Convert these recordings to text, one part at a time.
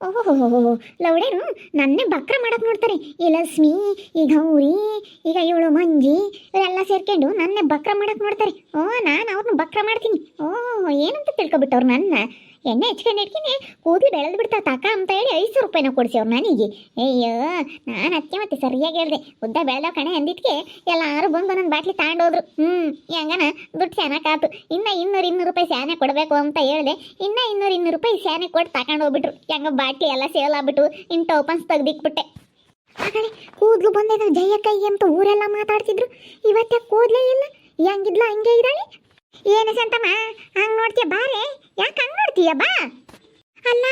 ಓಹೋ ಲೌಡೇನು ನನ್ನೇ ಬಕ್ರ ಮಾಡಕ್ ನೋಡ್ತಾರೆ. ಈ ಲಕ್ಷ್ಮಿ, ಈ ಗೌರಿ ಈಗ ಇವಳು ಮಂಜಿ, ಇವರೆಲ್ಲ ಸೇರ್ಕೊಂಡು ನನ್ನೇ ಬಕ್ರ ಮಾಡಕ್ ನೋಡ್ತಾರೆ. ಓ, ನಾನು ಅವ್ರನ್ನ ಬಕ್ರ ಮಾಡ್ತೀನಿ. ಓ ಏನಂತ ತಿಳ್ಕೊಬಿಟ್ಟವ್ರು ನನ್ನ? ಎಣ್ಣೆ ಹಚ್ಕೊಂಡು ಇಟ್ಕಿನಿ ಕೂದಲು ಬೆಳೆದು ಬಿಡ್ತಾ ತಕ ಅಂತ ಹೇಳಿ ಐದು ಸಾವಿರ ರೂಪಾಯಿನ ಕೊಡಿಸಿ ಅವ್ರು ನನಗೆ ಅಯ್ಯೋ, ನಾನು ಅದಕ್ಕೆ ಮತ್ತೆ ಸರಿಯಾಗಿ ಹೇಳಿದೆ. ಉದ್ದ ಬೆಳೆದವ ಕಣೆ ಅಂದಿದ್ಕೆ ಎಲ್ಲರೂ ಬಂದು ಒಂದೊಂದು ಬಾಟ್ಲಿ ತಗೊಂಡೋದ್ರು ಹ್ಞೂ ಹೆಂಗನ ದುಡ್ಡು ಸ್ಯಾನಕ್ಕಾತು. ಇನ್ನೂ ಇನ್ನೂರು ಇನ್ನೂರು ರೂಪಾಯಿ ಸ್ಯಾನೆ ಕೊಡಬೇಕು ಅಂತ ಹೇಳಿದೆ. ಇನ್ನೂ ಇನ್ನೂರು ಇನ್ನೂರು ರೂಪಾಯಿ ಸ್ಯಾನೆ ಕೊಟ್ಟು ತಗೊಂಡು ಹೋಗ್ಬಿಟ್ರು. ಹೆಂಗ ಬಾಟ್ಲಿ ಎಲ್ಲ ಸೇಲ್ ಆಗ್ಬಿಟ್ಟು ಇನ್ನು ಟೋಪನ್ಸ್ ತೆಗ್ದಿಕ್ಬಿಟ್ಟೆ. ಆಗಲೇ ಕೂದಲು ಜಯ ಕೈ ಅಂತ ಊರೆಲ್ಲ ಮಾತಾಡ್ತಿದ್ರು. ಇವತ್ತೇ ಕೂದಲೇ ಇಲ್ಲ. ಹೆಂಗಿದ್ಲ ಹಂಗೆ ಇದ್ದಾಳೆ? ಏನು ಸಂತಮ್ಮ ಹಂಗೆ ನೋಡ್ತೀಯ? ಬಾರೆ, ಯಾಕೆ ಹಂಗೆ ನೋಡ್ತೀಯ ಬಾ ಅಲ್ಲ,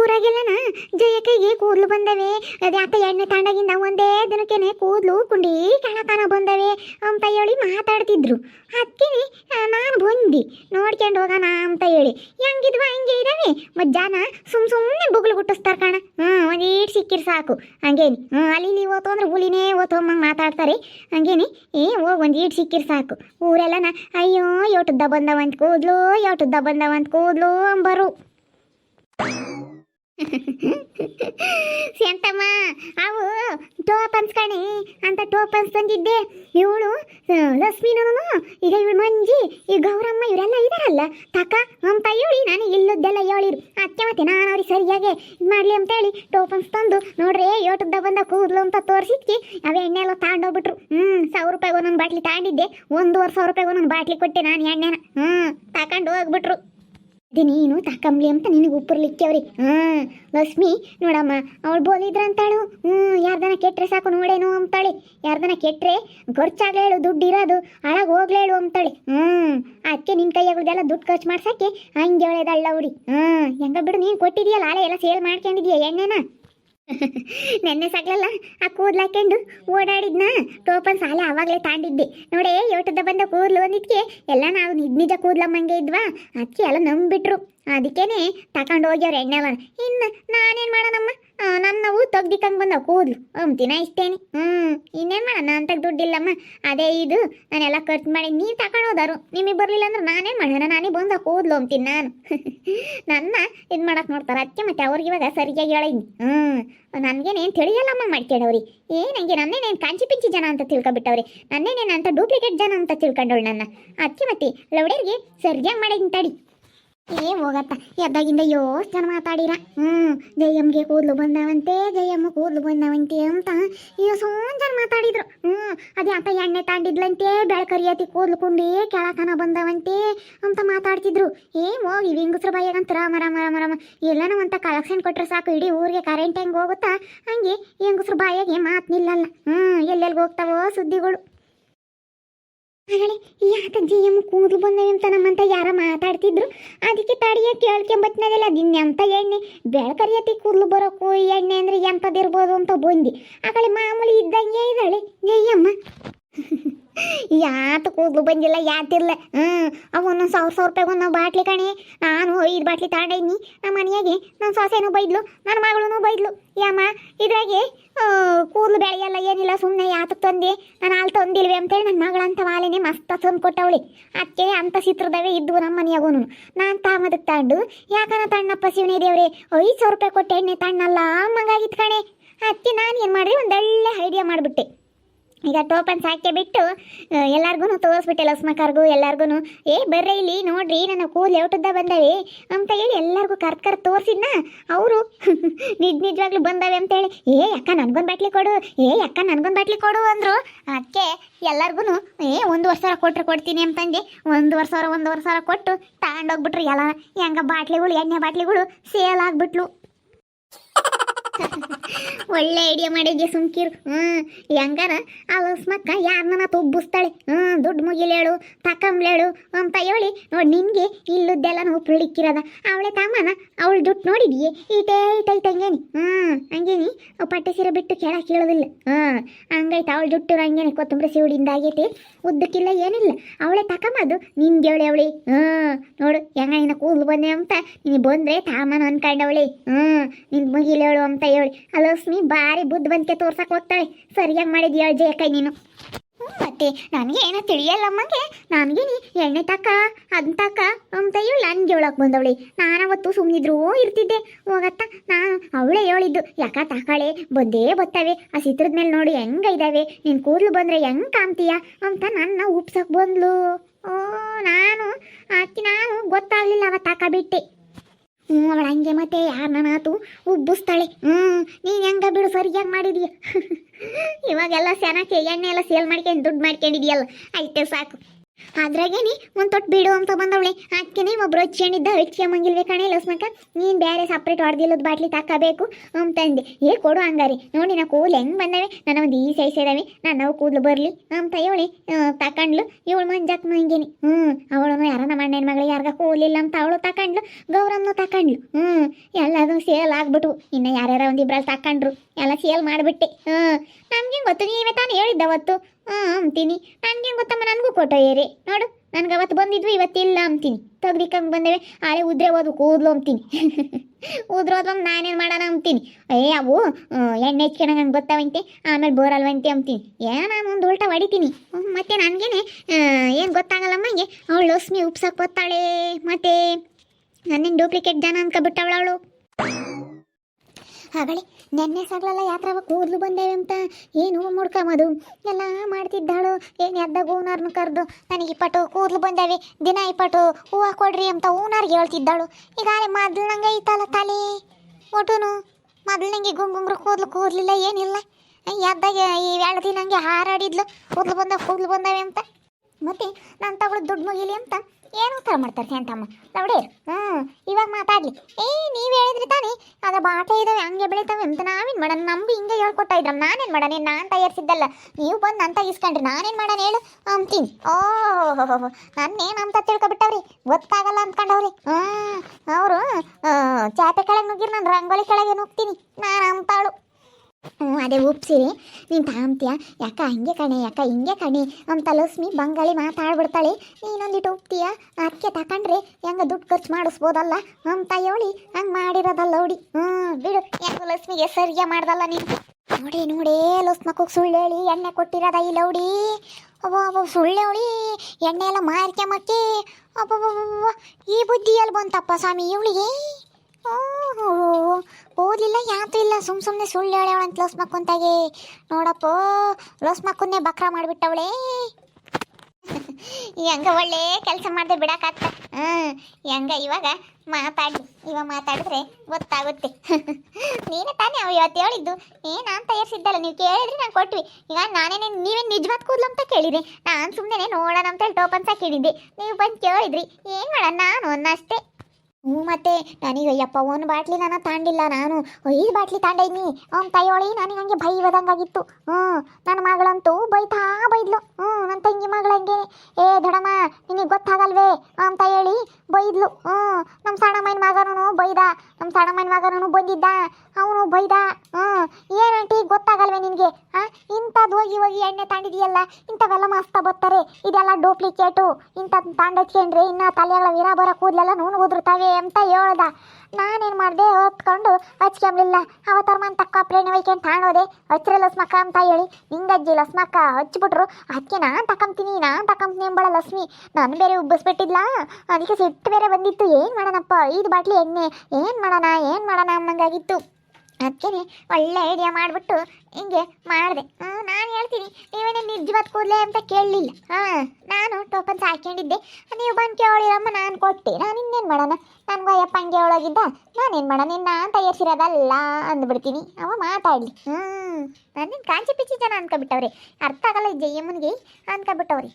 ಊರಾಗೆಲ್ಲನ ಜಯಕೈಗೆ ಕೂದಲು ಬಂದವೆ. ಅದ್ಯಾಕ ಎಣ್ಣೆ ತಾಂಡಾಗಿಂದ ಒಂದೇ ದಿನಕ್ಕೇನೆ ಕೂದಲು ಕುಂಡಿ ಕಾಣತಾನ ಬಂದವೆ. ಅಂತ ಹೇಳಿ ಮಾತಾಡ್ತಿದ್ರು. ಅದಕ್ಕೆ ನಾನು ಬಂದಿ. ನೋಡ್ಕೊಂಡು ಹೋಗೋಣ ಅಂತ ಹೇಳಿ. ಹೆಂಗಿದ್ವ, ಹಂಗೆ ಇದಾವೆ? ಮಜ್ಜಾನ ಸುಮ್ ಸುಮ್ಮನೆ ಬುಗ್ಲು ಗುಟ್ಟಿಸ್ತಾರ ಕಣ. ಹ್ಞೂ ಒಂದು ಈಟ್ ಸಿಕ್ಕಿರ್ ಸಾಕು. ಹಂಗೇನಿ. ಹ್ಞೂ ಅಲ್ಲಿ ನೀವು ಓತು ಅಂದ್ರೆ ಹುಲಿನೇ ಓತು ಹಂಗೆ ಮಾತಾಡ್ತಾರೆ. ಹಂಗೇನಿ. ಏ, ಓ ಒಂದು ಈಟ್ ಸಿಕ್ಕಿರ್ ಸಾಕು. ಊರೆಲ್ಲನ ಅಯ್ಯೋ ಯೋಟದ್ದ ಬಂದವಂತ ಕೂದಲು ಯೋಟದ್ದ ಬಂದವಂತ ಕೂದಲು ಅಂಬರು. ಸೇಂತಮ್ಮ ಅವು ಟೋಪನ್ಸ್ ಕಣೆ, ಅಂತ ಟೋಪನ್ಸ್ ತಂದಿದ್ದೆ. ಇವಳು ಲಕ್ಷ್ಮೀನೂ ಈಗ ಇವಳು ಮಂಜಿ, ಈ ಗೌರಮ್ಮ ಇವರೆಲ್ಲ ಇದಾರಲ್ಲ. ತಕ ಅಂತ ಹೇಳಿ ನಾನು ಇಲ್ಲದ್ದೆಲ್ಲ ಹೇಳಿರು ಅದಕ್ಕೆ ಮತ್ತೆ ನಾನು ಅವ್ರಿಗೆ ಸರಿಯಾಗಿ ಇದು ಮಾಡಲಿ ಅಂತೇಳಿ ಟೋಪನ್ಸ್ ತಂದು, ನೋಡ್ರಿ ಯೋಟದ್ದ ಬಂದ ಕೂದಲು ಅಂತ ತೋರಿಸಿದ್ಕಿ, ಅವ ಎಣ್ಣೆ ಎಲ್ಲ ತಗೊಂಡೋಗ್ಬಿಟ್ರು ಹ್ಞೂ ಸಾವಿರ ರೂಪಾಯಿಗೆ ಒಂದೊಂದು ಬಾಟ್ಲಿ ತಗೊಂಡಿದ್ದೆ ಒಂದೂವರೆ ಸಾವಿರ ರೂಪಾಯಿಗೆ ಒಂದೊಂದು ಬಾಟ್ಲಿ ಕೊಟ್ಟೆ ನಾನು ಎಣ್ಣೆನ. ಹ್ಞೂ ತಗೊಂಡು ಹೋಗ್ಬಿಟ್ರು. ಇದು ನೀನು ತಕಂಬ್ಲಿ ಅಂತ ನಿನಗೆ ಉಪ್ಪರ್ಲಿಕ್ಕೇವ್ರಿ ಹ್ಞೂ ಲಕ್ಷ್ಮಿ, ನೋಡಮ್ಮ, ಅವಳು ಬೋಲಿದ್ರ ಅಂತಾಳು ಹ್ಞೂ ಯಾರ್ದನ ಕೆಟ್ಟರೆ ಸಾಕು ನೋಡೇನು ಅಂತಾಳೆ. ಯಾರ್ದನ ಕೆಟ್ಟರೆ ಖರ್ಚಾಗ್ಲೇಳು ದುಡ್ಡು ಇರೋದು, ಹಾಳಾಗಿ ಹೋಗ್ಲೇಳು ಅಂತಾಳೆ. ಹ್ಞೂ ಅದಕ್ಕೆ ನಿನ್ನ ಕೈಯಾಗದೆಲ್ಲ ದುಡ್ಡು ಖರ್ಚು ಮಾಡ್ಸೋಕ್ಕೆ ಹಂಗೆ ಹೇಳೋದಲ್ಲ ಅವ್ರಿ ಹ್ಞೂ ಹೆಂಗ ಬಿಡು, ನೀನು ಕೊಟ್ಟಿದೆಯಲ್ಲ ಆಳೆ ಎಲ್ಲ ಸೇಲ್ ಮಾಡ್ಕೊಂಡಿದೀಯ ಎಣ್ಣೆನ? ನೆನ್ನೆ ಸಾಗ್ಲಲ್ಲ ಆ ಕೂದ್ಲು ಹಾಕೊಂಡು ಓಡಾಡಿದ್ನ. ಟೋಪನ್ ಸಾಲ ಅವಾಗಲೇ ತಾಂಡಿದ್ದೆ. ನೋಡೇ ಯೋಟದ ಬಂದ ಕೂದ್ಲು ಒಂದಿದ್ಕೆ ಎಲ್ಲ ನಾವು ನಿಜ ನಿಜ ಕೂದ್ಲಮ್ಮಂಗೆ ಇದ್ವಾ? ಅದಕ್ಕೆ ಎಲ್ಲ ನಂಬಿಟ್ರು. ಅದಕ್ಕೇನೆ ತಗೊಂಡು ಹೋಗ್ಯಾರ ಎಣ್ಣೆವನ್ ಇನ್ನು ನಾನೇನು ಮಾಡೋಣಮ್ಮ? ನನ್ನವು ತೆಗ್ದಿಕ್ಕಂಗೆ ಬಂದ ಕೂದ್ಲು. ದಿನ ಇಷ್ಟೇನಿ. ಹ್ಞೂ ಇನ್ನೇನು ಮಾಡೋಣ? ಅಂತ ದುಡ್ಡಿಲ್ಲಮ್ಮ. ಅದೇ ಇದು, ನಾನೆಲ್ಲ ಖರ್ಚು ಮಾಡಿ ನೀನು ತಗೊಂಡು ಹೋದಾರು. ನಿಮಗೆ ಬರಲಿಲ್ಲ ಅಂದ್ರೆ ನಾನೇನು ಮಾಡೋಣ ನಾನೇ ಬಂದ ಕೂದಲು ಅಂತೀನಿ ನಾನು. ನನ್ನ ಇದು ಮಾಡಕ್ಕೆ ನೋಡ್ತಾರೆ. ಅದಕ್ಕೆ ಮತ್ತೆ ಅವ್ರಿಗೆ ಇವಾಗ ಸರಿಯಾಗಿ ಹೇಳಿದ್ನಿ ಹ್ಞೂ ನನಗೇನೇನು ತಿಳಿಯಲ್ಲಮ್ಮ ಮಾಡ್ಕೊಂಡವ್ರಿ ಏ ಹಂಗೆ ನನ್ನೇನೇನು ಕಾಂಚಿ ಪಿಂಚಿ ಜನ ಅಂತ ತಿಳ್ಕೊಬಿಟ್ಟವ್ರಿ. ನನ್ನೇನೇನು ಅಂತ ಡೂಪ್ಲಿಕೇಟ್ ಜನ ಅಂತ ತಿಳ್ಕೊಂಡವಳು ನನ್ನ. ಅದಕ್ಕೆ ಮತ್ತೆ ಲೌಡೇರಿಗೆ ಸರಿಯಾಗಿ ಮಾಡಿದ್ನಿ ತಡಿ. ಏ ಹೋಗತ್ತ, ಎದ್ದಾಗಿಂದ ಜನ ಮಾತಾಡಿರ. ಹ್ಞೂ ಜಯಮ್ಗೆ ಕೂದಲು ಬಂದವಂತೆ, ಜಯಮ್ಮ ಕೂದಲು ಬಂದವಂತೆ ಅಂತ ಎಷ್ಟೊಂದು ಸೋಂಜನ ಮಾತಾಡಿದ್ರು. ಹ್ಞೂ ಅದೇ ಆತ ಎಣ್ಣೆ ತಾಂಡಿದ್ಲಂತೆ ಬೆಳಕರಿಯತಿ ಕೂದಲು ಕುಂಡಿ ಕೆಳಕನ ಬಂದವಂತೆ ಅಂತ ಮಾತಾಡ್ತಿದ್ರು. ಏ ಹೋಗಿ ಹೆಂಗಸ್ರ ಬಾಯಾಗಂತ ರಾಮ ರಾಮ ರಾಮ ಎಲ್ಲನೋ ಅಂತ ಕಲೆಕ್ಷನ್ ಕೊಟ್ರೆ ಸಾಕು, ಇಡೀ ಊರಿಗೆ ಕರೆಂಟ್ ಹೆಂಗೆ ಹೋಗುತ್ತಾ? ಹಂಗೆ ಹೆಂಗಸ್ರ ಬಾಯಿಗೆ ಮಾತು ನಿಲ್ಲಲ್ಲ. ಹ್ಞೂ ಎಲ್ಲೆಲ್ಲಿ ಹೋಗ್ತಾವೋ ಸುದ್ದಿಗಳು. ಯಾತ ಜಿ ಎಂ ಕೂದಲು ಬಂದವೆ ಅಂತ ನಮ್ಮಂತ ಯಾರ ಮಾತಾಡ್ತಿದ್ರು. ಅದಕ್ಕೆ ತಡಿಯ ಕೇಳ್ಕೊಂಬತ್ನದಲ್ಲ ಎಂತ ಎಣ್ಣೆ? ಬೆಳಕರಿಯತಿ ಕೂದಲು ಬರೋಕು ಎಣ್ಣೆ ಅಂದ್ರೆ ಎಂಥದಿರ್ಬೋದು ಅಂತ ಬಂದು. ಆಗಲೇ ಮಾಮೂಲಿ ಇದ್ದಂಗೆ ಇದ್ದಾಳೆ. ಜಯ್ಯಮ್ಮ ಯಾತ ಕೂದಲು ಬಂದಿಲ್ಲ ಯಾತಿರ್ಲ ಹ್ಞೂ ಅವು ಒಂದೊಂದು ಸಾವಿರ ಸಾವಿರ ರೂಪಾಯಿ ಒಂದು ಬಾಟ್ಲಿ ಕಣೆ. ನಾನು ಐದು ಬಾಟ್ಲಿ ತಗೊಂಡೀನಿ ನಮ್ಮ ಮನೆಯಾಗೆ ನನ್ನ ಸೊಸೆನೂ ಬೈದ್ಲು ನನ್ನ ಮಗಳೂ ಬೈದ್ಲು. ಯಮ್ಮ, ಇದ್ರಾಗೆ ಕೂದಲು ಬೆಳೆಯಲ್ಲ, ಏನಿಲ್ಲ ಸುಮ್ಮನೆ ಯಾತಕ್ಕೆ ತಂದೆ. ನಾನು ಹಾಲು ತಂದಿಲ್ವೇ ಅಂತೇಳಿ ನನ್ನ ಮಗಳಂತ ವಾಲೆನೆ ಮಸ್ತ ತಂದು ಕೊಟ್ಟವಳಿ. ಅಕ್ಕೆ ಅಂತ ಚಿತ್ರದವೇ ಇದ್ವು ನಮ್ಮ ಮನೆಯಾಗೂ ನಾನು ತಾಮದಕ್ಕೆ ತಗೊಂಡು ಯಾಕನ ತಣ್ಣಪ್ಪ ಶಿವನೇ ದೇವ್ರೆ, ಐದು ಸಾವಿರ ರೂಪಾಯಿ ಕೊಟ್ಟೆ ಎಣ್ಣೆ ತಣ್ಣಲ್ಲ ಮಂಗಾಗಿತ್ತು ಕಣೆ. ಅದಕ್ಕೆ ನಾನು ಏನು ಮಾಡಿದೆ, ಒಂದೊಳ್ಳೆ ಐಡಿಯಾ ಮಾಡಿಬಿಟ್ಟೆ. ಈಗ ಟೋಪನ್ಸ್ ಸಾಕೆ ಬಿಟ್ಟು ಎಲ್ಲಾರ್ಗು ತೋರಿಸ್ಬಿಟ್ಟೆ ಲಸ್ಮಕಾರ್ಗು ಎಲ್ಲಾರ್ಗು ಏ, ಬರ್ರಿ ಇಲ್ಲಿ ನೋಡ್ರಿ, ನನ್ನ ಕೂದಲು ಎವಟದ್ದ ಬಂದವೆ? ಅಂತ ಹೇಳಿ ಎಲ್ಲರಿಗೂ ಕರ್ ಕರ್ ತೋರಿಸಿದ್ನ, ಅವರು ನಿಜ ನಿಜವಾಗ್ಲೂ ಬಂದವೆ ಅಂತೇಳಿ ಏ, ಅಕ್ಕ, ನನ್ಗೊಂದು ಬಾಟ್ಲಿ ಕೊಡು, ಏ, ಅಕ್ಕ, ನನ್ಗೊಂದು ಬಾಟ್ಲಿ ಕೊಡು, ಅಂದರು. ಅದಕ್ಕೆ ಎಲ್ಲರಿಗೂ ಏ ಒಂದೂವರೆ ಸಾವಿರ ಕೊಟ್ಟರೆ ಕೊಡ್ತೀನಿ ಅಂತಂದೆ. ವರ್ಷ ಸಾವಿರ ಒಂದೂವರೆ ಸಾವಿರ ಕೊಟ್ಟು ತಗೊಂಡೋಗ್ಬಿಟ್ರು ಎಲ್ಲ. ಹೆಂಗ ಬಾಟ್ಲಿಗಳು, ಎಣ್ಣೆ ಬಾಟ್ಲಿಗಳು ಸೇಲ್ ಆಗ್ಬಿಟ್ಲು. ಒಳ್ಳೆ ಐಡಿಯಾ ಮಾಡಿದ್ಯ ಸುಮ್ಕಿರು? ಹ್ಞೂ ಹೆಂಗಾರ ಆ ಲಸ್ಮಕ್ಕ ಯಾರನ್ನ ತುಬ್ಬಿಸ್ತಾಳೆ ಹ್ಞೂ ದುಡ್ಡು ಮುಗಿಲೇಳು, ತಕಂಬ್ಲೇಳು ಅಂತ ಹೇಳಿ ನೋಡಿ ನಿನಗೆ ಇಲ್ಲದ್ದೆಲ್ಲ ನಾವು ಪ್ರಿಡಿಕ್ಕಿರೋದ ಅವಳೆ ತಮ್ಮನ ಅವಳು ದುಡ್ಡು ನೋಡಿದ್ಯೆ? ಈಟೇ ಈಟೈತಂಗೇನಿ ಹ್ಞೂ ಹಂಗೇನಿ. ಪಟ್ಟೆ ಸೀರೆ ಬಿಟ್ಟು ಕೆಳಗೆ ಕೇಳೋದಿಲ್ಲ. ಹ್ಞೂ ಹಂಗೈತೆ ಅವಳು ದುಡ್ಡು ಹಂಗೇನೆ ಕೊತ್ತಂಬರಿ ಸಿವುಡಿಂದ ಆಗೈತೆ. ಉದ್ದಕ್ಕಿಲ್ಲ ಏನಿಲ್ಲ. ಅವಳೆ ತಕಂಬದು ನಿನ್ಗೆ ಹೇಳಿ ಅವಳಿ. ಹ್ಞೂ ನೋಡು, ಹೆಂಗ ಇನ್ನ ಕೂದಲು ಬಂದೆ ಅಂತ. ನೀನು ಬಂದ್ರೆ ತಾಮನ ಅನ್ಕೊಂಡವಳಿ ಹ್ಞೂ ನಿನ್ ಮುಗಿಲೇಳು ಅಂತ ಹೇಳಿ. ಲಕ್ಷ್ಮಿ ಭಾರಿ ಬುದ್ಧಿವಂತಿಕೆ ತೋರ್ಸಕ್ ಹೋಗ್ತಾಳೆ. ಸರಿಯಾಗಿ ಮಾಡಿದ್ಯ ಜಯಕೈ ನೀನು? ಮತ್ತೆ ನನಗೆ ಏನೋ ತಿಳಿಯಲ್ಲಮ್ಮಂಗೆ ನನಗೆ ನೀ ಎಣ್ಣೆ ತಕ್ಕ ಅದನ್ನ ತಕ್ಕ ಅಂತ ಹೇಳಿ ನನ್ಗೆ ಹೇಳಕ್ ಬಂದವಳಿ. ನಾನು ಅವತ್ತು ಸುಮ್ಮನಿದ್ರು ಇರ್ತಿದ್ದೆ. ಹೋಗತ್ತ, ನಾನು ಅವಳೇ ಹೇಳಿದ್ದು. ಯಾಕ ತಕಾಳೆ ಬಂದೇ ಬತ್ತವೆ. ಆ ಚಿತ್ರದ ಮೇಲೆ ನೋಡಿ, ಹೆಂಗ ಇದಾವೆ. ನಿನ್ ಕೂದಲು ಬಂದ್ರೆ ಹೆಂಗ್ ಕಾಮ್ತೀಯ ಅಂತ ನನ್ನ ಉಪ್ಸಕ್ ಬಂದ್ಲು. ಓ, ನಾನು, ಆಕೆ, ನಾನು ಗೊತ್ತಾಗ್ಲಿಲ್ಲ ಅವ ತಾಕ ಬಿಟ್ಟೆ. ಅವಳ ಹಂಗೆ ಮತ್ತೆ ಯಾರನ್ನಾತು ಉಬ್ಬಿಸ್ತಾಳೆ. ಹ್ಞೂ ನೀನು ಹೆಂಗ ಬಿಡು, ಸರಿಯಾಗಿ ಮಾಡಿದೀಯ? ಇವಾಗೆಲ್ಲ ಸೆನಕ್ಕೆ ಎಣ್ಣೆ ಎಲ್ಲ ಸೇಲ್ ಮಾಡ್ಕೊಂಡು ದುಡ್ಡು ಮಾಡ್ಕೊಂಡಿದ್ಯಲ್ಲ. ಐತೆ ಸಾಕು. ಅದ್ರಾಗೇನಿ ಒಂದು ತೊಟ್ಟು ಬಿಡು ಅಂತ ಬಂದವಳೆ. ಅದಕ್ಕೆ ಒಬ್ರು ಹಚ್ಕೊಂಡಿದ್ದ ಹಚ್ಕೊಂಬಂಗಿಲ್ವೇ ಕಣೆ ಲಸ್ಮಕ್ಕ ನೀನು ಬೇರೆ ಸಪ್ರೇಟ್ ಹೊಡೆದಿಲ್ಲದ ಬಾಟ್ಲಿ ತಕ್ಕಬೇಕು ತಂದೆ ಏ ಕೊಡು ಹಂಗಾರಿ. ನೋಡಿ ನಾ ಕೂದಲು ಹೆಂಗೆ ಬಂದವೆ? ನನ್ನ ಒಂದು ಈ ಸೈಸ್ ಇದಾವೆ ನನ್ನ ಕೂದಲು ಬರಲಿ ಅಂತ ಹೇಳಿ ತಕೊಂಡ್ಲು. ಇವಳು ಮಂಜಾಕ್ ಮಂಗಿನಿ ಹ್ಞೂ ಅವಳು ಯಾರ ನಮ್ಮ ಅಣ್ಣನ ಮಗಳಿಗೆ ಯಾರಿಗ ಕೂಲಿಲ್ಲ ಅಂತ ಅವಳು ತಕೊಂಡ್ಲು. ಗೌರಮ್ನು ತಕೊಂಡ್ಲು. ಹ್ಞೂ ಎಲ್ಲದು ಸೇಲ್ ಆಗ್ಬಿಟ್ವು. ಇನ್ನು ಯಾರ್ಯಾರ ಒಂದಿಬ್ರಲ್ಲಿ ತಕೊಂಡ್ರು. ಎಲ್ಲ ಸೇಲ್ ಮಾಡಿಬಿಟ್ಟೆ. ಹ್ಞೂ ನಮ್ಗೆ ಗೊತ್ತು? ನೀವೇ ತಾನು ಹೇಳಿದ್ದ ಅವತ್ತು ಹ್ಞೂ ಅಂತೀನಿ ನನಗೇನು ಗೊತ್ತಮ್ಮ, ನನಗೂ ಕೊಟ್ಟೋಯ್ಯರಿ ನೋಡು ನನಗೆ ಅವತ್ತು ಬಂದಿದ್ವು ಇವತ್ತಿಲ್ಲ ಅಂತೀನಿ ತೆಗ್ದಿಕ್ಕಂಗೆ ಬಂದೇವೆ, ಆಳೆ ಉದ್ರೆ ಹೋದ್ವು ಕೂದ್ಲು ಅಂತೀನಿ ಉದ್ರೋದ್ಲು ನಾನೇನು ಮಾಡೋಣ ಅಂತೀನಿ ಏ, ಅವು ಎಣ್ಣೆ ಹೆಚ್ಕೊಳಂಗೆ ನಂಗೆ ಗೊತ್ತಾವಂತೆ ಆಮೇಲೆ ಬೋರಲ್ವಂತೆ ಅಂತೀನಿ ಏನೋ ನಾನು ಒಂದು ಉಲ್ಟಾ ಹೊಡಿತೀನಿ. ಮತ್ತೆ ನನಗೇನೆ ಏನು ಗೊತ್ತಾಗಲ್ಲಮ್ಮಂಗೆ ಅವಳು ಲಕ್ಷ್ಮಿ ಉಪ್ಸಕ್ಕೆ ಬರ್ತಾಳೆ ಮತ್ತೆ ನನ್ನೇನು ಡೂಪ್ಲಿಕೇಟ್ ಜನ ಅನ್ಕೊಬಿಟ್ಟವಳು ಅವಳು ಹಾಗಳಿ, ನೆನ್ನೆ ಸಾಗ್ಲಲ್ಲ ಯಾತ್ರವ ಕೂದಲು ಬಂದೇವೆ ಅಂತ? ಏನು ಮುಡ್ಕಮದು ಎಲ್ಲ ಮಾಡ್ತಿದ್ದಾಳು? ಏನು ಎದ್ದಾಗ ಹೂನಾರ್ನು ಕರೆದು? ನನಗೆ ಇಪ್ಪಟ್ಟು ಕೂದಲು ಬಂದೇವೆ, ದಿನ ಇಪ್ಪಟ್ಟು ಹೂವು ಕೊಡ್ರಿ ಅಂತ ಹೂನಾರ್ಗೆ ಹೇಳ್ತಿದ್ದಾಳು. ಈಗ ಮೊದ್ಲು ನಂಗೆ ಐತಲ್ಲ ತಲೆ ಒಟುನು, ಮೊದ್ಲು ನಂಗೆ ಗುಂಗುಂಗ್ರು ಕೂದಲು ಕೂದಲಿಲ್ಲ, ಏನಿಲ್ಲ. ಎದ್ದಾಗ ಈ ಎರಡು ದಿನ ಹಂಗೆ ಹಾರಾಡಿದ್ಲು. ಕೂದಲು ಬಂದ, ಕೂದಲು ಬಂದಾವೆ ಅಂತ. ಮತ್ತೆ ನಾನು ತಗೊಳ್ಳೋದು ದುಡ್ಡು ಮುಗಿಲಿ ಅಂತ ಏನು ಉತ್ತರ ಮಾಡ್ತಾರೆ ಅಂತಮ್ಮ ಲವಡೇರು ಹ್ಞೂ ಇವಾಗ ಮಾತಾಡ್ಲಿ. ಏ, ನೀವು ಹೇಳಿದ್ರಿ ತಾನೇ? ಅದ ಬಾಟೆ ಇದಾವೆ, ಹಂಗೆ ಬೆಳಿತಾವೆ ಅಂತ ನಾವೇನು ಮಾಡೋಣ? ನಮ್ಗೆ ಹಿಂಗೆ ಹೇಳ್ಕೊಟ್ಟ ನಾನು ನಾನೇನು ಮಾಡೋಣ? ನಾನು ತಯಾರಿಸಿದ್ದಲ್ಲ. ನೀವು ಬಂದು ನಾನು ತೆಗಿಸ್ಕೊಂಡ್ರಿ ನಾನೇನು ಮಾಡೋಣ ಹೇಳು? ಅಂತೀನಿ ಓ ನನ್ನೇನು ಅಂತ ತಿಳ್ಕೊಬಿಟ್ಟವ್ರಿ ಗೊತ್ತಾಗಲ್ಲ ಅಂದ್ಕೊಂಡವ್ರಿ. ಆ ಅವರು ಚಾಪೆ ಕೆಳಗೆ ನುಗ್ಗಿರ್ ನಾನು ರಂಗೋಲಿ ಕೆಳಗೆ ನುಗ್ತೀನಿ. ನಾನು ಅಂತಾಳು. ಹ್ಞೂ ಅದೇ ಉಪ್ಸಿರಿ ನೀನು ತಾಂತೀಯ ಯಾಕ ಹಂಗೆ ಕಣೆ, ಯಾಕ ಹಿಂಗೆ ಕಣೆ? ಅಂತ ಲಕ್ಷ್ಮಿ ಬಂಗಾಳಿ ಮಾತಾಡ್ಬಿಡ್ತಾಳೆ. ನೀನೊಂದಿಟ್ಟು ಉಪ್ತೀಯ ಅದಕ್ಕೆ ತಕೊಂಡ್ರೆ ಹೆಂಗೆ ದುಡ್ಡು ಖರ್ಚು ಮಾಡಿಸ್ಬೋದಲ್ಲ? ಅಂತ ಹೇಳಿ ಹಂಗೆ ಮಾಡಿರೋದಲ್ಲ ನೋಡಿ. ಹ್ಞೂ ಬಿಡು. ಯಾಕೋ ಲಕ್ಷ್ಮಿಗೆ ಸರಿಯ ಮಾಡ್ದಲ್ಲ ನೀನು? ನೋಡಿ ನೋಡಿ ಲಕ್ಷ್ಮಕ್ಕೂ ಸುಳ್ಳು ಹೇಳಿ ಎಣ್ಣೆ ಕೊಟ್ಟಿರೋದ ಈ ಲೌಡಿ. ಒಬ್ಬ ಒಬ್ಬ ಸುಳ್ಳು ಹೇಳಿ ಎಣ್ಣೆ ಎಲ್ಲ ಮಾರ್ಕೆ ಮಕ್ಕಿ. ಒಬ್ಬ ಈ ಬುದ್ಧಿ ಎಲ್ಲಿ ಬಂತಪ್ಪ ಸ್ವಾಮಿ, ಇವಳಿಗೆ? ಓಹೋ, ಓದ್ಲಿಲ್ಲ ಯಾತು ಇಲ್ಲ ಸುಮ್ ಸುಮ್ಮನೆ ಸುಳ್ಳು ಹೇಳ್ಯಾಳ ಅಂತ ಲೋಸ್ ಮಕ್ಕೊಂತಾಗೆ. ನೋಡಪ್ಪ, ಲೋಸ್ ಮಕ್ಕನ್ನೇ ಬಕ್ರ ಮಾಡಿಬಿಟ್ಟವಳೆ. ಹೆಂಗ ಒಳ್ಳೆ ಕೆಲಸ ಮಾಡಿದೆ ಬಿಡಕ್ಕಾಗ್ತ. ಹ್ಮ್, ಹೆಂಗ ಇವಾಗ ಮಾತಾಡಿ ಇವಾಗ ಮಾತಾಡಿದ್ರೆ ಗೊತ್ತಾಗುತ್ತೆ. ನೀನೇ ತಾನೇ ಅವ ಇವತ್ತು ಹೇಳಿದ್ದು. ಏ ನಾನು ತಯಾರಿಸಿದ್ದಲ್ಲ ನೀವು ಕೇಳಿದ್ರೆ ನಾನು ಕೊಟ್ವಿ. ಈಗ ನಾನೇನೆ ನೀವೇ ನಿಜವಾದ ಕೂದ್ಲು ಅಂತ ಕೇಳಿದ್ರಿ ನಾನು ಸುಮ್ಮನೆ ನೋಡೋಣ ಅಂತ ಹೇಳಿ ಟೋಪನ್ಸ ಕೇಳಿದ್ದೆ ನೀವು ಬಂದು ಕೇಳಿದ್ರಿ. ಏನು ಮಾಡೋಣ? ನಾನು ಅನ್ನಷ್ಟೇ. ಹ್ಞೂ ಮತ್ತೆ ನನಗೆ ಅಯ್ಯಪ್ಪ ಒಂದು ಬಾಟ್ಲಿ ನಾನು ತಾಂಡಿಲ್ಲ ನಾನು. ಐದು ಬಾಟ್ಲಿ ತಾಂಡೈನಿ. ಅವ್ನ ತಾಯೋಳಿ ನನಗೆ ಹಂಗೆ ಬೈವದಂಗಾಗಿತ್ತು ಹ್ಞೂ, ನನ್ನ ಮಗಳಂತೂ ಬೈತಾ ಬೈದ್ಲು. ಹ್ಞೂ, ನನ್ನ ತಂಗಿ ಮಗಳು ಹಂಗೆ ಏ, ದೊಡಮ್ಮ, ನಿನಗೆ ಗೊತ್ತಾಗಲ್ವೇ? ಅಂತ ಹೇಳಿ ಬೈದ್ಲು. ಹ್ಞೂ, ನಮ್ಮ ಸಣ್ಣಮ್ಮನ ಮಗನೂ ಬೈದ, ನಮ್ಮ ಸಣ್ಣಮ್ಮನ ಮಗನೂ ಬಂದಿದ್ದ, ಅವನು ಬೈದ. ಹ್ಞೂ ಏನಂಟಿ ಗೊತ್ತಾಗಲ್ವೇ ನಿನಗೆ? ಹಾಂ ಇಂಥದ್ದು ಹೋಗಿ ಹೋಗಿ ಎಣ್ಣೆ ತಾಂಡಿದೆಯಲ್ಲ, ಇಂಥವೆಲ್ಲ ಮಸ್ತ ಬರ್ತಾರೆ ಇದೆಲ್ಲ ಡೂಪ್ಲಿಕೇಟು ಇಂಥದ್ದು ತಾಂಡಕ್ಕೆ ಇನ್ನೂ ತಲೆಗಳ ವೀರ ಬರ ಕೂದಲೆಲ್ಲ ನೂನು ಉದುರ್ತಾವೆ. ಅಂತ ಹೇಳ್ದ? ನಾನೇನು ಮಾಡಿದೆ? ಹೊತ್ಕೊಂಡು ಹಚ್ಕೊಂಬಲಿಲ್ಲ ಅವತ್ತಾರ ಮನ್ ತಕ್ಕ ಪ್ರೇಣಿ ವೈಕ್ಯಂತ ತಾಣೋದೆ ಹಚ್ಚಿರ ಲಸ್ಮಕ್ಕ ಅಂತ ಹೇಳಿ. ನಿಂಗಜ್ಜಿ ಲಸ್ಮಕ್ಕ ಹಚ್ಬಿಟ್ರು. ಅದಕ್ಕೆ ನಾನು ತಕೊಂತೀನಿ ನಾನು ತಕೊಂತೀನಿ ಎಂಬಳ ಲಕ್ಷ್ಮಿ ನಾನು ಬೇರೆ ಉಬ್ಬಿಸ್ಬಿಟ್ಟಿದ್ಲಾ. ಅದಕ್ಕೆ ಸಿಟ್ಟು ಬೇರೆ ಬಂದಿತ್ತು. ಏನು ಮಾಡೋಣಪ್ಪ? ಐದು ಬಾಟ್ಲಿ ಎಣ್ಣೆ. ಏನು ಮಾಡೋಣ? ಏನು ಮಾಡೋಣ? ಅನ್ನಂಗಾಗಿತ್ತು. ಅದಕ್ಕೆ ಒಳ್ಳೆ ಐಡಿಯಾ ಮಾಡಿಬಿಟ್ಟು ಹಿಂಗೆ ಮಾಡಿದೆ. ನಾನು ಹೇಳ್ತೀನಿ, ನೀವೇನೇ ನಿಜವಾದ ಕೂಡಲೇ ಅಂತ ಕೇಳಲಿಲ್ಲ. ಹಾಂ, ನಾನು ಟೋಪನ್ಸ್ ಹಾಕೊಂಡಿದ್ದೆ ನೀವು ಬಂದು ಕೇಳಿರಮ್ಮ ನಾನು ಕೊಟ್ಟೆ. ನಾನು ಇನ್ನೇನು ಮಾಡೋಣ? ನನಗೂ ಅಯ್ಯಪ್ಪ ಹಂಗೆ ಒಳಗಿದ್ದ ನಾನೇನು ಮಾಡೋಣ? ಇನ್ನು ನಾನು ತಯಾರಿಸಿರೋದಲ್ಲ ಅಂದ್ಬಿಡ್ತೀನಿ. ಅವ ಮಾತಾಡಲಿ. ಹ್ಞೂ ನಾನೇನು ಕಾಂಚಿ ಪಿಚ್ಚಿ ಜನ ಅನ್ಕೊಬಿಟ್ಟವ್ರಿ ಅರ್ಥ ಆಗಲ್ಲ ಜಯಮ್ಮನಿಗೆ. ಅನ್ಕೊಬಿಟ್ಟವ್ರಿ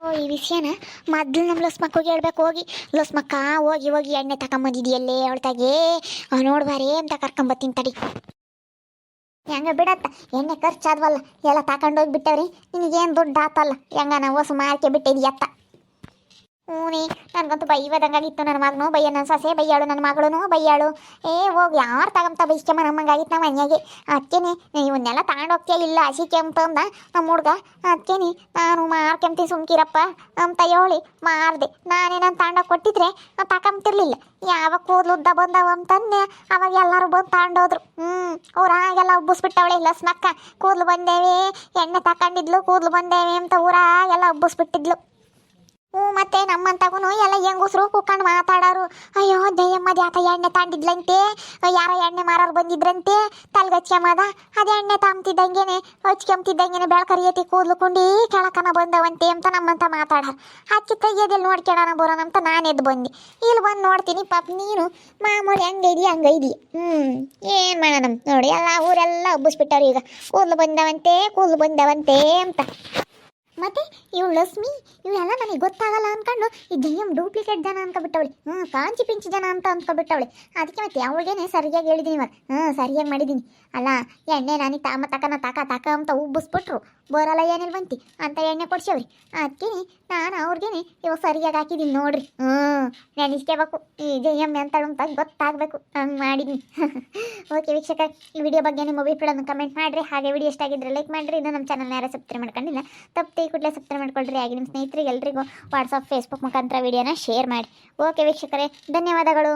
ಈ ವಿಷಯನ ಮೊದ್ಲು ನಮ್ಮ ಲಸ್ಮಕ್ಕೋಗಿ ಹೇಳ್ಬೇಕು ಹೋಗಿ ಲಸ್ಮಕ್ಕ, ಹೋಗಿ ಹೋಗಿ ಎಣ್ಣೆ ತಗೊಂಬಂದಿದ್ಯಲ್ಲೇ ಅವಳ್ತಾಗೆ. ನೋಡ್ಬಾರೇ ಅಂತ ಕರ್ಕೊಂಬತ್ತೀನಿ ತಡಿ. ಹೆಂಗ ಬಿಡತ್ತ? ಎಣ್ಣೆ ಖರ್ಚಾದ್ವಲ್ಲ, ಎಲ್ಲ ತಗೊಂಡೋಗಿ ಬಿಟ್ಟವ್ರಿ. ನಿನಗೇನು ದುಡ್ಡು ಆತಲ್ಲ? ಹೆಂಗ ನಾವು ಹೊಸ ಮಾರ್ಕೆ ಬಿಟ್ಟಿದ್ಯತ್ತ? ಹ್ಞೂ ನನಗಂತೂ ಬೈವದಂಗಾಗಿತ್ತು ನನ್ನ ಮಗನು. ಬೈಯ ನನ್ನ ಸೊಸೆ ಬೈಯಾಳು ನನ್ನ ಮಗಳೂ ಬೈಯಾಳು ಏ, ಹೋಗ್ ಯಾರು ತಗೊಂತ ಬೈಸ್ಕೊಂಬ ನಮ್ಮಂಗಾಗಿತ್ತು ನಮ್ಮ ಮನೆಯಾಗೆ ಅದಕ್ಕೇನೆ ಇವನ್ನೆಲ್ಲ ತಗೊಂಡೋಗ್ತೀಯ ಇಲ್ಲ, ಹಸಿ ಕೆಂಪು ಅಂದ. ನಮ್ಮ ಹುಡುಗ ಅದಕ್ಕೇನೆ ನಾನು ಮಾರ್ಕೆಂಬ್ತೀನಿ ಸುಮ್ಕಿರಪ್ಪ ಅಂತ ಹೇಳಿ ಮಾರ್ದೆ. ನಾನೇ ನಾನು ತಗೊಂಡೋಗಿ ಕೊಟ್ಟಿದ್ರೆ ತಗೊಂತಿರ್ಲಿಲ್ಲ ಯಾವಾಗ ಕೂದಲು ಉದ್ದ ಬಂದವ ಅಂತಂದೆ ಅವಾಗ ಎಲ್ಲರೂ ಬಂದು ತಗೊಂಡೋದ್ರು ಹ್ಞೂ ಊರಾಗೆಲ್ಲ ಉಬ್ಬಿಸ್ಬಿಟ್ಟವಳೆ ಲಸ್ಮಕ್ಕ ಕೂದಲು ಬಂದೇವೆ, ಎಣ್ಣೆ ತಗೊಂಡಿದ್ಲು ಕೂದಲು ಬಂದೇವೆ ಅಂತ ಊರಾಗೆಲ್ಲ ಉಬ್ಬಿಸ್ಬಿಟ್ಟಿದ್ಲು. ಹ್ಞೂ, ಮತ್ತೆ ನಮ್ಮಂತಾಗೂ ಎಲ್ಲ ಹೆಂಗಸ್ರು ಕುಕ್ಕಂಡು ಮಾತಾಡೋರು. ಅಯ್ಯೋ ದಯ್ಯಮ್ಮದ ಯಾಕ ಎಣ್ಣೆ ತಾಂಡಿದ್ಲಂತೆ. ಯಾರ ಎಣ್ಣೆ ಮಾರೋರು ಬಂದಿದ್ರಂತೆ. ತಲ್ಗಚ್ಕೊಂಬದ ಅದೇ ಎಣ್ಣೆ ತಾಂಬ್ತಿದ್ದಂಗೆನೆ ಹಚ್ಕೊಂಬ್ತಿದ್ದಂಗೆನೆ ಬೆಳಕರಿಯತಿ ಕೂದ್ಲುಕೊಂಡು ಕೆಳಕನ ಬಂದವಂತೆ ಅಂತ ನಮ್ಮಂತ ಮಾತಾಡೋರು. ಹಚ್ಚಿ ತೆಗಿಯೋದಿಲ್ಲ ನೋಡ್ಕೊಳೋಣ ಬರೋಣ ಅಂತ ನಾನು ಎದ್ದು ಬಂದೆ. ಇಲ್ಲಿ ಬಂದು ನೋಡ್ತೀನಿ, ಪಾಪ ನೀನು. ಮಾಮೂಲಿ ಹಂಗೈದಿ ಹಂಗೈದಿ ಹ್ಞೂ ಏನು ಮಾಡೋಣ ನೋಡಿ, ಎಲ್ಲ ಊರೆಲ್ಲ ಹಬ್ಬಿಸ್ಬಿಟ್ಟವ್ರು ಈಗ. ಕೂದಲು ಬಂದವಂತೆ ಕೂದಲು ಬಂದವಂತೆ ಅಂತ. ಮತ್ತೆ ಇವಳು ಲಕ್ಷ್ಮಿ ಇವಳೆಲ್ಲ ನನಗೆ ಗೊತ್ತಾಗಲ್ಲ ಅನ್ಕೊಂಡು ಈ ದೆಯ್ಯಂ ಡೂಪ್ಲಿಕೇಟ್ ಜನ ಅನ್ಕೊಬಿಟ್ಟವಳಿ ಹ್ಞೂ ಕಾಂಚಿ ಪಿಂಚಿ ಜನ ಅಂತ ಅಂದ್ಕೊಬಿಟ್ಟವಳಿ ಅದಕ್ಕೆ ಮತ್ತೆ ಅವಳಿಗೇನೆ ಸರಿಯಾಗಿ ಹೇಳಿದ್ದೀನಿ ಇವಾಗ. ಹ್ಞೂ ಸರಿಯಾಗಿ ಮಾಡಿದ್ದೀನಿ ಅಲ್ಲ, ಎಣ್ಣೆ ನಾನು ತಾಮ, ತಕನ, ತಾಕ, ತಕ ಅಂತ ಉಬ್ಬಿಸ್ಬಿಟ್ರು. ಬರಲ್ಲ ಏನಿಲ್ಲ ಬಂತಿ, ಅಂತ ಎಣ್ಣೆ ಕೊಡ್ಸೇವ್ರಿ. ಅದಕ್ಕೇನೆ ನಾನು ಅವ್ರಿಗೇನೆ ಇವಾಗ ಸರಿಯಾಗಿ ಹಾಕಿದ್ದೀನಿ ನೋಡ್ರಿ. ಹ್ಞೂ ನೆನೆಸ್ಕೋಬೇಕು. ಈ ಎಂತಳು ಅಂತ ಗೊತ್ತಾಗಬೇಕು. ಹಂಗೆ ಮಾಡಿದ್ದೀನಿ ಓಕೆ ವೀಕ್ಷಕ, ಈ ವಿಡಿಯೋ ಬಗ್ಗೆ ನಿಮ್ಮ ಅಭಿಪ್ರಾಯವನ್ನು ಕಮೆಂಟ್ ಮಾಡಿರಿ. ಹಾಗೆ ವಿಡಿಯೋ ಇಷ್ಟ ಆಗಿದ್ರೆ ಲೈಕ್ ಮಾಡಿರಿ. ಇನ್ನು ನಮ್ಮ ಚಾನಲ್ನ ಯಾರು ಸಬ್ಸ್ಕ್ರೈಬ್ ಮಾಡ್ಕೊಂಡಿಲ್ಲ ತಪ್ಪು ಕೂಡಲೇ ಸಬ್ಸ್ಕ್ರೈಬ್ ಮಾಡ್ಕೊಳ್ರಿ. ಹಾಗೆ ನಿಮ್ಮ ಸ್ನೇಹಿತರಿಗೆ ಎಲ್ರಿಗೂ ವಾಟ್ಸಪ್ ಫೇಸ್ಬುಕ್ ಮುಖಾಂತರ ವಿಡಿಯೋನ ಶೇರ್ ಮಾಡಿ. ಓಕೆ ವೀಕ್ಷಕರೇ, ಧನ್ಯವಾದಗಳು.